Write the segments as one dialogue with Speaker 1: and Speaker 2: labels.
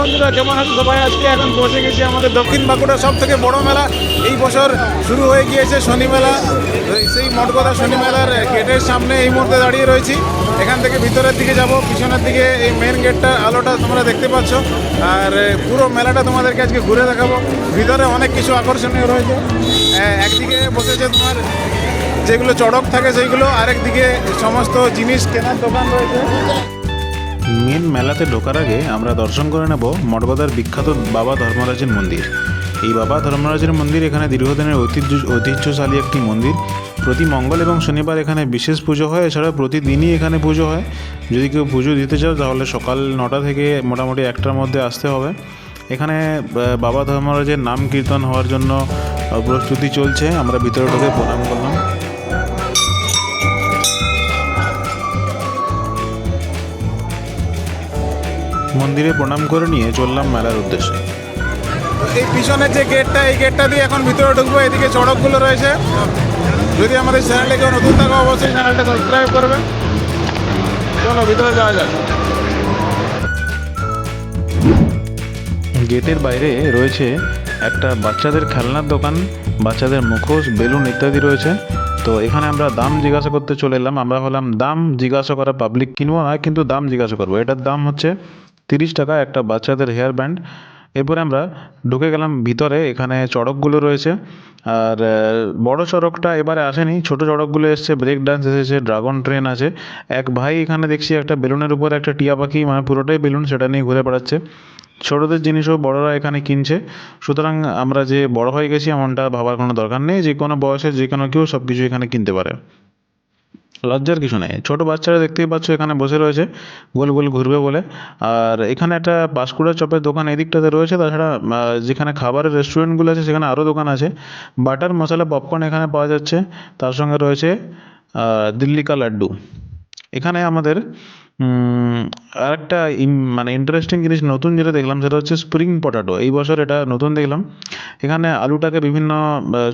Speaker 1: বন্ধুরা কেমন আছে সবাই আজকে এখন বসে গেছি আমাদের দক্ষিণ বাঁকুড়ার সব থেকে বড় মেলা। এই বছর শুরু হয়ে গিয়েছে শনি মেলা। সেই মঠগদা শনি মেলার গেটের সামনে এই মুহূর্তে দাঁড়িয়ে রয়েছি। এখান থেকে ভিতরের দিকে যাব, পিছনের দিকে এই মেন গেটটা আলোটা তোমরা দেখতে পাচ্ছ। আর পুরো মেলাটা তোমাদেরকে আজকে ঘুরে দেখাবো। ভিতরে অনেক কিছু আকর্ষণীয় রয়েছে। একদিকে বসেছে তোমার যেগুলো চড়ক থাকে সেইগুলো, আরেকদিকে সমস্ত জিনিস কেনার দোকান রয়েছে।
Speaker 2: মেন মেলাতে ঢোকার আগে আমরা দর্শন করে নেব মঠবাদার বিখ্যাত বাবা ধর্মরাজের মন্দির। এই বাবা ধর্মরাজের মন্দির এখানে দীর্ঘদিনের ঐতিহ্য, ঐতিহ্যশালী একটি মন্দির। প্রতি মঙ্গল এবং শনিবার এখানে বিশেষ পুজো হয়, এছাড়া প্রতিদিনই এখানে পুজো হয়। যদি কেউ পুজো দিতে চাও, তাহলে সকাল নটা থেকে মোটামুটি একটার মধ্যে আসতে হবে। এখানে বাবা ধর্মরাজের নাম কীর্তন হওয়ার জন্য প্রস্তুতি চলছে। আমরা ভিতরে ঢুকে প্রণাম করলাম। মন্দিরে প্রণাম করে নিয়ে চললাম মেলার উদ্দেশ্যে।
Speaker 1: এই পিছনের যে গেটটা এই গেটটা দিয়ে এখন ভিতরে ঢুকবো এদিকে সড়কগুলো রয়েছে। যদি আমাদের চ্যানেলে কেউ নতুন থাকো অবশ্যই চ্যানেলটা সাবস্ক্রাইব করবে। চলো ভিতরে যাওয়া যাক।
Speaker 2: গেটের বাইরে রয়েছে একটা বাচ্চাদের খেলনার দোকান বাচ্চাদের মুখোশ বেলুন ইত্যাদি রয়েছে। তো এখানে আমরা দাম জিজ্ঞাসা করতে চলে এলাম। আমরা হলাম দাম জিজ্ঞাসা করা পাবলিক কিনবো না কিন্তু দাম জিজ্ঞাসা করব। এটার দাম হচ্ছে তিরিশ টাকা একটা বাচ্চাদের হেয়ার ব্যান্ড এরপরে আমরা ঢুকে গেলাম ভিতরে, এখানে চড়কগুলো রয়েছে। আর বড় চড়কটা এবারে আসেনি, ছোট চড়কগুলো এসছে ব্রেক ডান্স এসেছে ড্রাগন ট্রেন আছে। এক ভাই এখানে দেখছি একটা বেলুনের উপর একটা টিয়া পাখি মানে পুরোটাই বেলুন, সেটা নিয়ে ঘুরে বেড়াচ্ছে। ছোটদের জিনিসও বড়রা এখানে কিনছে। সুতরাং আমরা যে বড় হয়ে গেছি, এমনটা ভাবার কোনো দরকার নেই। যে কোনো বয়সে যে কোনো কেউ সব কিছু এখানে কিনতে পারে। লজ্জার কিছু নেই। ছোট বাচ্চারা দেখতেই পাচ্ছ এখানে বসে রয়েছে, গোল গোল ঘুরবে বলে। আর এখানে একটা বাঁশকুড়া চপের দোকান এদিকটাতে রয়েছে, তাছাড়া যেখানে খাবারের রেস্টুরেন্টগুলো আছে, সেখানে আরও দোকান আছে। বাটার মশলা পপকর্ন এখানে পাওয়া যাচ্ছে। তার সঙ্গে রয়েছে দিল্লি কা লাড্ডু। এখানে আমাদের আরেকটা মানে ইন্টারেস্টিং জিনিস নতুন যেটা দেখলাম সেটা হচ্ছে স্প্রিং পটাটো এই বছর এটা নতুন দেখলাম। এখানে আলুটাকে বিভিন্ন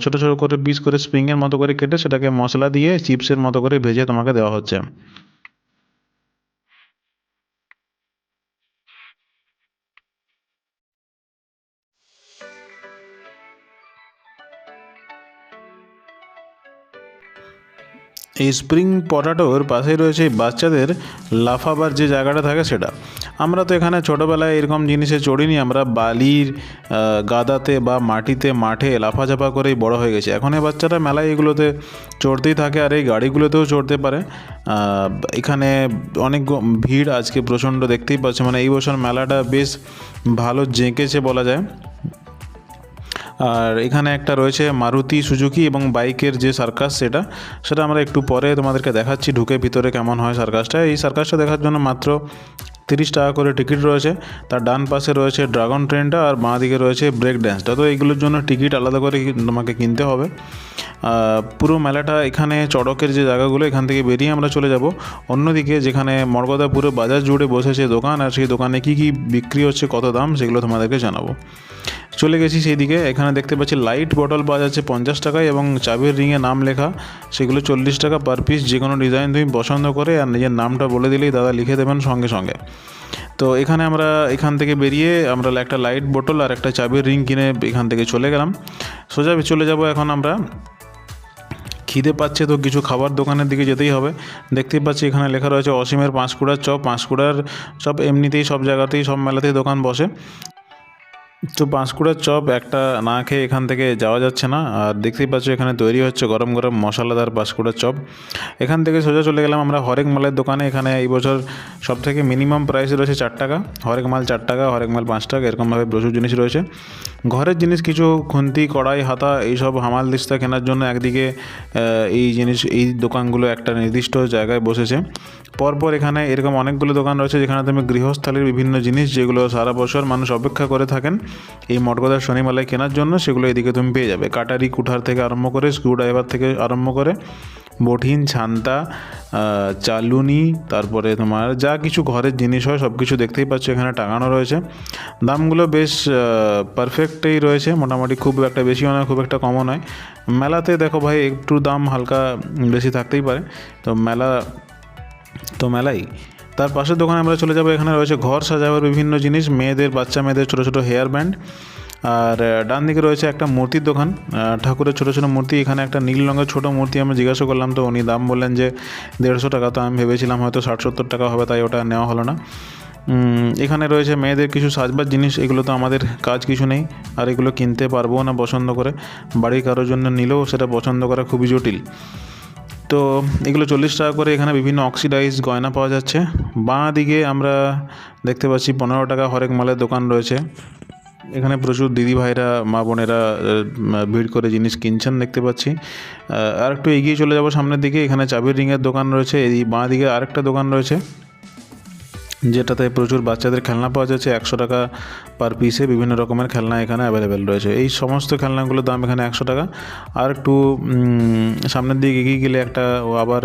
Speaker 2: ছোটো ছোটো, ছোট করে পিস করে স্প্রিংয়ের মতো করে কেটে সেটাকে মশলা দিয়ে চিপসের মতো করে ভেজে তোমাকে দেওয়া হচ্ছে। এই স্প্রিং পটাটোর পাশেই রয়েছে বাচ্চাদের লাফাবার যে জায়গাটা থাকে সেটা। আমরা তো এখানে ছোটোবেলায় এরকম জিনিসে চড়িনি, আমরা বালির গাদাতে বা মাটিতে মাঠে লাফাঝাপা করেই বড় হয়ে গেছি। এখন এই বাচ্চারা মেলায় এগুলোতে চড়তেই থাকে আর এই গাড়িগুলোতেও চড়তে পারে। এখানে অনেক ভিড় আজকে প্রচণ্ড দেখতেই পাচ্ছে। মানে এই বছর মেলাটা বেশ ভালো জেঁকেছে বলা যায়। আর এখানে একটা রয়েছে মারুতি সুজুকি এবং বাইকের যে সার্কাস সেটা সেটা আমরা একটু পরে তোমাদেরকে দেখাচ্ছি, ঢুকে ভিতরে কেমন হয় সার্কাসটা। এই সার্কাসটা দেখার জন্য মাত্র তিরিশ টাকা করে টিকিট রয়েছে। তার ডান পাশে রয়েছে ড্রাগন ট্রেনটা আর বাঁ দিকে রয়েছে ব্রেক ড্যান্সটা। তো এইগুলোর জন্য টিকিট আলাদা করে তোমাকে কিনতে হবে। পুরো মেলাটা এখানে চড়কের যে জায়গাগুলো, এখান থেকে বেরিয়ে আমরা চলে যাব। অন্যদিকে যেখানে মর্গদা পুরো বাজার জুড়ে বসেছে দোকান, আর সেই দোকানে কি কি বিক্রি হচ্ছে, কত দাম, সেগুলো তোমাদেরকে জানাব। চলে গেছি সেই দিকে। এখানে দেখতে পাচ্ছি লাইট বটল পাওয়া যাচ্ছে পঞ্চাশ টাকায় এবং চাবির রিংয়ে নাম লেখা। সেগুলো চল্লিশ টাকা পার পিস যে কোনো ডিজাইন তুমি পছন্দ করে আর নিজের নামটা বলে দিলেই দাদা লিখে দেবেন সঙ্গে সঙ্গে। তো এখানে আমরা এখান থেকে বেরিয়ে আমরা একটা লাইট বোতল আর একটা চাবির রিং কিনে এখান থেকে চলে গেলাম। সোজা চলে যাব এখন আমরা। খিদে পাচ্ছে তো কিছু খাবার দোকানের দিকে যেতেই হবে। দেখতেই পাচ্ছি এখানে লেখা রয়েছে অসীমের পাঁশকুড়ার চপ। পাঁশকুড়ার চপ এমনিতেই সব জায়গাতেই, সব মেলাতেই দোকান বসে। তো পাঁশকুড়ার চপ একটা না খেয়ে এখান থেকে যাওয়া যাচ্ছে না। আর দেখতেই পাচ্ছ এখানে তৈরি হচ্ছে গরম গরম মশলাদার পাঁশকুড়ার চপ। এখান থেকে সোজা চলে গেলাম আমরা হরেক মালের দোকানে। এখানে এই বছর সব থেকে মিনিমাম প্রাইস রয়েছে চার টাকা। হরেক মাল চার টাকা, হরেক মাল পাঁচ টাকা এরকমভাবে প্রচুর জিনিস রয়েছে। ঘরের জিনিস কিছু খুন্তি, কড়াই, হাতা, এইসব হামাল দিস্তা কেনার জন্য একদিকে এই জিনিস, এই দোকানগুলো একটা নির্দিষ্ট জায়গায় বসেছে। পরপর এখানে এরকম অনেকগুলো দোকান রয়েছে যেখানে তুমি গৃহস্থালির বিভিন্ন জিনিস যেগুলো সারা বছর মানুষ অপেক্ষা করে থাকেন, এই মটগদার শনিমালায় কেনার জন্য সেগুলো এদিকে তুমি পেয়ে যাবে। কাটারি, কুঠার থেকে আরম্ভ করে স্ক্রুড্রাইভার থেকে আরম্ভ করে বঠিন, ছান্তা চালুনি, তারপরে তোমার যা কিছু ঘরের জিনিস হয় সব কিছু দেখতেই পাচ্ছ এখানে টাঙানো রয়েছে। দামগুলো বেশ পারফেক্টেই রয়েছে, মোটামুটি খুব একটা বেশিও নয়, খুব একটা কমও নয়। মেলাতে দেখো ভাই একটু দাম হালকা বেশি থাকতেই পারে। তো মেলা তো মেলাই। তার পাশের দোকানে আমরা চলে যাব। এখানে রয়েছে ঘর সাজাবার বিভিন্ন জিনিস, মেয়েদের, বাচ্চা মেয়েদের ছোটো ছোটো হেয়ার ব্যান্ড আর ডান দিকে রয়েছে একটা মূর্তির দোকান। ঠাকুরের ছোটো ছোটো মূর্তি। এখানে একটা নীল রঙের ছোটো মূর্তি আমি জিজ্ঞাসা করলাম। তো উনি দাম বললেন যে, দেড়শো টাকা। তো আমি ভেবেছিলাম হয়তো ষাট সত্তর টাকা হবে, তাই ওটা নেওয়া হলো না। এখানে রয়েছে মেয়েদের কিছু সাজবার জিনিস। এগুলো তো আমাদের কাজ কিছু নেই। আর এগুলো কিনতে পারব না পছন্দ করে। বাড়ির কারোর জন্য নিলেও সেটা পছন্দ করা খুবই জটিল। তো এগুলো চল্লিশ টাকা করে এখানে বিভিন্ন অক্সিডাইজ গয়না পাওয়া যাচ্ছে। বাঁ দিকে আমরা দেখতে পাচ্ছি পনেরো টাকা হরেক মালের দোকান রয়েছে। এখানে প্রচুর দিদি ভাইরা, মা বোনেরা ভিড় করে জিনিস কিনছেন দেখতে পাচ্ছি। আর একটু এগিয়ে চলে যাব সামনের দিকে। এখানে চাবির রিংয়ের দোকান রয়েছে। এই বাঁ দিকে আরেকটা দোকান রয়েছে। যেটাতে প্রচুর বাচ্চাদের খেলনা পাওয়া যাচ্ছে, একশো টাকা পার পিসে বিভিন্ন রকমের খেলনা এখানে অ্যাভেলেবেল রয়েছে। এই সমস্ত খেলনাগুলোর দাম এখানে একশো টাকা। আর একটু সামনের দিকে এগিয়ে গেলে একটা আবার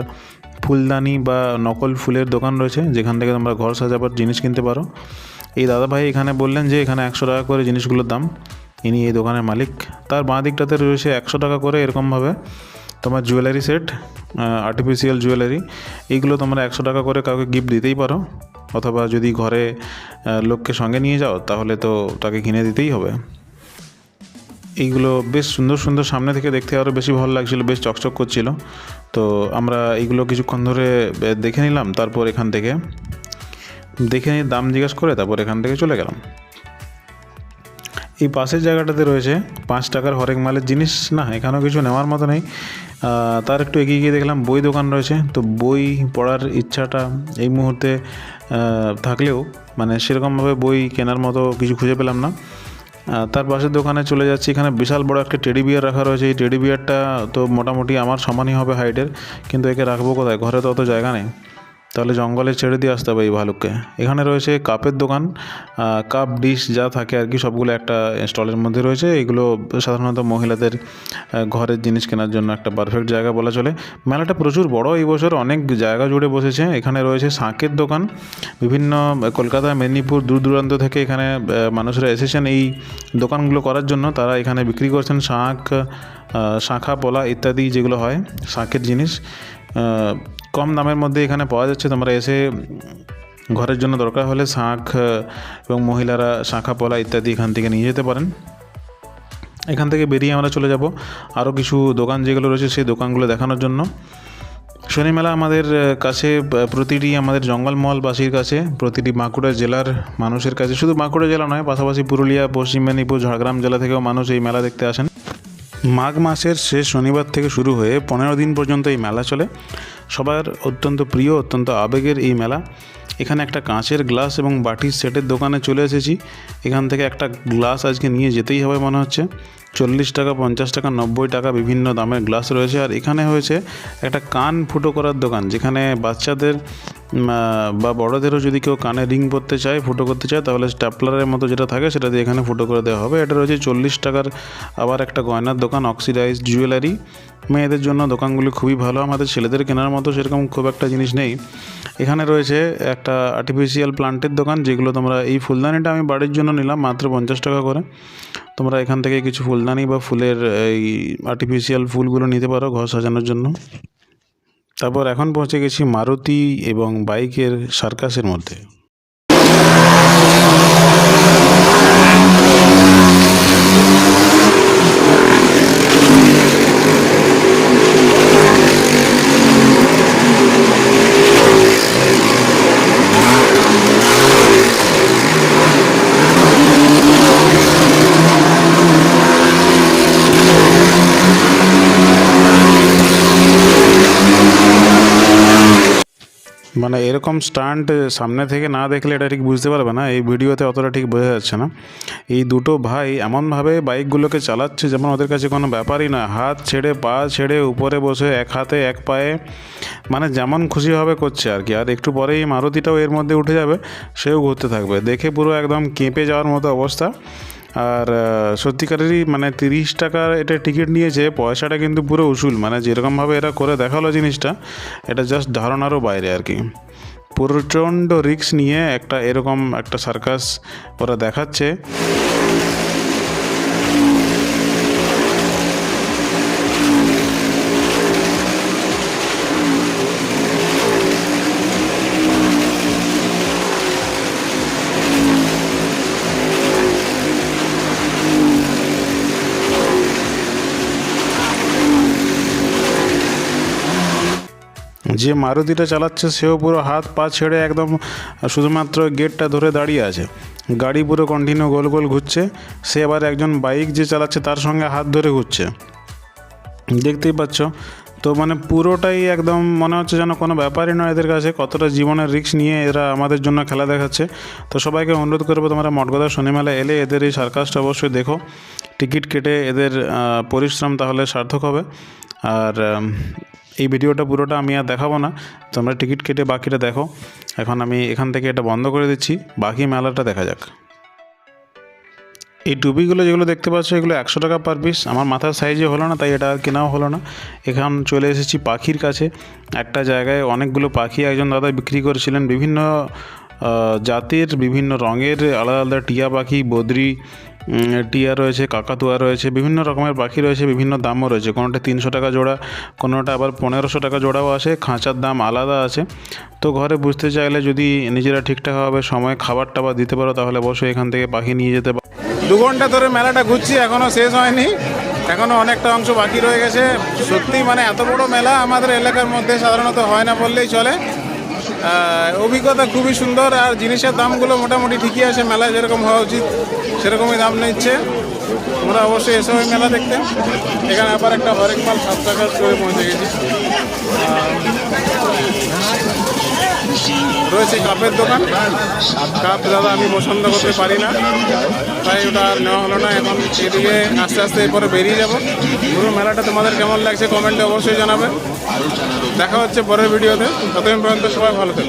Speaker 2: ফুলদানি বা নকল ফুলের দোকান রয়েছে, যেখান থেকে তোমরা ঘর সাজাবার জিনিস কিনতে পারো। এই দাদাভাই এখানে বললেন যে এখানে একশো টাকা করে জিনিসগুলোর দাম। ইনি এই দোকানের মালিক। তার বাঁ দিকটাতে রয়েছে একশো টাকা করে এরকমভাবে তোমার জুয়েলারি সেট আর্টিফিশিয়াল জুয়েলারি এইগুলো তোমরা একশো টাকা করে কাউকে গিফট দিতেই পারো। অথবা যদি ঘরে লোককে সঙ্গে নিয়ে যাও, তাহলে তো তাকে কিনে দিতেই হবে। এইগুলো বেশ সুন্দর সুন্দর সামনে থেকে দেখতে আরও বেশি ভালো লাগছিল, বেশ চকচক করছিল। তো আমরা এইগুলো কিছুক্ষণ ধরে দেখে নিলাম, তারপর এখান থেকে দেখে নিয়ে দাম জিজ্ঞেস করে তারপর এখান থেকে চলে গেলাম। এই পাশের জায়গাটাতে রয়েছে পাঁচ টাকার হরেক মালের জিনিস, না, এখানেও কিছু নেওয়ার মতো নেই। তার একটু এগিয়ে গিয়ে দেখলাম বই দোকান রয়েছে। তো বই পড়ার ইচ্ছাটা এই মুহূর্তে থাকলেও মানে সেরকমভাবে বই কেনার মতো কিছু খুঁজে পেলাম না। তার পাশের দোকানে চলে যাচ্ছি। এখানে বিশাল বড় একটা টেডি বিয়ার রাখা রয়েছে। এই টেডি বিয়ারটা তো মোটামুটি আমার সমানই হবে হাইটের, কিন্তু একে রাখব কোথায়? ঘরে তো অত জায়গা নেই। তাহলে জঙ্গলে ছেড়ে দিয়ে আসতে হবে এই ভালুককে। এখানে রয়েছে কাপের দোকান কাপ, ডিশ যা থাকে আর কি, সবগুলো একটা স্টলের মধ্যে রয়েছে। এগুলো সাধারণত মহিলাদের ঘরের জিনিস কেনার জন্য একটা পারফেক্ট জায়গা বলা চলে। মেলাটা প্রচুর বড় এই বছর, অনেক জায়গা জুড়ে বসেছে। এখানে রয়েছে শাঁখের দোকান। বিভিন্ন কলকাতা, মেদিনীপুর দূর দূরান্ত থেকে এখানে মানুষরা এসেছেন এই দোকানগুলো করার জন্য। তারা এখানে বিক্রি করছেন শাঁখ শাঁখা, পলা ইত্যাদি যেগুলো হয়, শাঁখের জিনিস। কম দামের মধ্যে এখানে পাওয়া যাচ্ছে। তোমরা এসে ঘরের জন্য দরকার হলে শাঁখ এবং মহিলারা শাঁখা, পলা ইত্যাদি এখান থেকে নিয়ে যেতে পারেন। এখান থেকে বেরিয়ে আমরা চলে যাব। আরও কিছু দোকান যেগুলো রয়েছে সেই দোকানগুলো দেখানোর জন্য। শনি মেলা আমাদের কাছে প্রতিটি আমাদের জঙ্গলমহলবাসীর কাছে, প্রতিটি বাঁকুড়া জেলার মানুষের কাছে। শুধু বাঁকুড়া জেলা নয়, পাশাপাশি পুরুলিয়া, পশ্চিম মেদিনীপুর, ঝাড়গ্রাম জেলা থেকেও মানুষ এই মেলা দেখতে আসেন। মাঘ মাসের শেষ শনিবার থেকে শুরু হয়ে পনেরো দিন পর্যন্ত এই মেলা চলে। সবার অত্যন্ত প্রিয়, অত্যন্ত আবেগের এই মেলা। এখানে একটা কাঁচের গ্লাস এবং বাটির সেটের দোকানে চলে এসেছি। এখান থেকে একটা গ্লাস আজকে নিয়ে যেতেই হবে মনে হচ্ছে। চল্লিশ টাকা, পঞ্চাশ টাকা, নব্বই টাকা বিভিন্ন দামের গ্লাস রয়েছে। আর এখানে হয়েছে একটা কান ফুটো করার দোকান। যেখানে বাচ্চাদের বা বড়দেরও যদি কেউ কানে রিং পরতে চায়, ফুটো করতে চায়, তাহলে স্ট্যাপলারের মতো যেটা থাকে, সেটা দিয়ে এখানে ফুটো করে দেওয়া হবে। এটা রয়েছে চল্লিশ টাকার আবার একটা গয়নার দোকান অক্সিডাইজ জুয়েলারি। মেয়েদের জন্য দোকানগুলি খুবই ভালো। আমাদের ছেলেদের কেনার মতো সেরকম খুব একটা জিনিস নেই। এখানে রয়েছে একটা আর্টিফিশিয়াল প্লান্টের দোকান, যেগুলো তোমরা এই ফুলদানিটা আমি বাড়ির জন্য নিলাম, মাত্র পঞ্চাশ টাকা করে। তোমরা এখান থেকে কিছু ফুলদানি বা ফুলের এই আর্টিফিশিয়াল ফুলগুলো নিতে পারো ঘর সাজানোর জন্য। তারপর এখন পৌঁছে গেছি মারুতি এবং বাইকের সার্কাসের মধ্যে। মানে এরকম স্টান্ট সামনে থেকে না দেখলে এটা ঠিক বুঝতে পারবে না। এই ভিডিওতে অতটা ঠিক বোঝা যাচ্ছে না। এই দুটো ভাই এমনভাবে বাইকগুলোকে চালাচ্ছে যেমন ওদের কাছে কোনো ব্যাপারই না। হাত ছেড়ে, পা ছেড়ে, উপরে বসে, এক হাতে, এক পায়ে মানে যেমন খুশিভাবে করছে আর কি। আর একটু পরেই মারুতিটাও এর মধ্যে উঠে যাবে, সেও ঘুরতে থাকবে। দেখে পুরো একদম কেঁপে যাওয়ার মতো অবস্থা। আর সত্যিকারেরই মানে তিরিশ টাকার এটা টিকিট নিয়েছে, পয়সাটা কিন্তু পুরো উসুল। মানে যেরকমভাবে এরা করে দেখাল জিনিসটা, এটা জাস্ট ধারণারও বাইরে আর কি। প্রচণ্ড রিক্স নিয়ে একটা এরকম একটা সার্কাস ওরা দেখাচ্ছে। যে মারুতিটা চালাচ্ছে, সেও পুরো হাত পা ছেড়ে একদম শুধুমাত্র গেটটা ধরে দাঁড়িয়ে আছে। গাড়ি পুরো কন্টিনিউ গোল গোল ঘুরছে। সে আবার একজন বাইক যে চালাচ্ছে, তার সঙ্গে হাত ধরে ঘুরছে। দেখতেই পাচ্ছ? তো মানে পুরোটাই একদম মনে হচ্ছে যেন কোনো ব্যাপারই নয় এদের কাছে। কতটা জীবনের রিস্ক নিয়ে এরা আমাদের জন্য খেলা দেখাচ্ছে। তো সবাইকে অনুরোধ করব, তোমরা মঠগদা শনিমেলা এলে এদের এই সার্কাসটা অবশ্যই দেখো। টিকিট কেটে এদের পরিশ্রম তাহলে সার্থক হবে। আর এই ভিডিওটা পুরোটা আমি আর দেখাবো না। তোমরা টিকিট কেটে বাকিটা দেখো। এখন আমি এখান থেকে এটা বন্ধ করে দিচ্ছি। বাকি মেলাটা দেখা যাক। এই টুপিগুলো যেগুলো দেখতে পাচ্ছ, এগুলো একশো টাকা পার পিস আমার মাথার সাইজে হলো না, তাই এটা আর কেনাও হলো না। এখান চলে এসেছি পাখির কাছে। একটা জায়গায় অনেকগুলো পাখি একজন দাদা বিক্রি করেছিলেন। বিভিন্ন জাতের, বিভিন্ন রঙের, আলাদা আলাদা টিয়া পাখি, বদ্রি টিয়া রয়েছে, কাকাতুয়া রয়েছে, বিভিন্ন রকমের পাখি রয়েছে, বিভিন্ন দামও রয়েছে। কোনোটা তিনশো টাকা জোড়া, কোনোটা আবার পনেরোশো টাকা জোড়াও আছে খাঁচার দাম আলাদা আছে। তো ঘরে বুঝতে চাইলে যদি নিজেরা ঠিকঠাকভাবে সময় খাবার টাবার দিতে পারো, তাহলে অবশ্যই এখান থেকে পাখি নিয়ে যেতে পারো।
Speaker 1: দু ঘণ্টা ধরে মেলাটা ঘুরছি, এখনও শেষ হয়নি। এখনও অনেকটা অংশ বাকি রয়ে গেছে। সত্যি মানে এত বড় মেলা আমাদের এলাকার মধ্যে সাধারণত হয় না বললেই চলে। অভিজ্ঞতা খুবই সুন্দর আর জিনিসের দামগুলো মোটামুটি ঠিকই আছে, মেলায় যেরকম হওয়া উচিত, সেরকমই দাম নিচ্ছে। তোমরা অবশ্যই এসো ওই মেলা দেখতে। এখানে আবার একটা হরেক মাল সাত টাকা করে পৌঁছে গেছি। রয়েছে কাপের দোকান। আর কাপ দাদা আমি পছন্দ করতে পারি না। তাই ওটা আর নেওয়া হলো না। এখন এদিকে আস্তে আস্তে এরপরে বেরিয়ে যাব। পুরো মেলাটা তোমাদের কেমন লাগছে কমেন্টে অবশ্যই জানাবে। দেখা হচ্ছে পরের ভিডিওতে। ততদিন পর্যন্ত সবাই ভালো থাকবে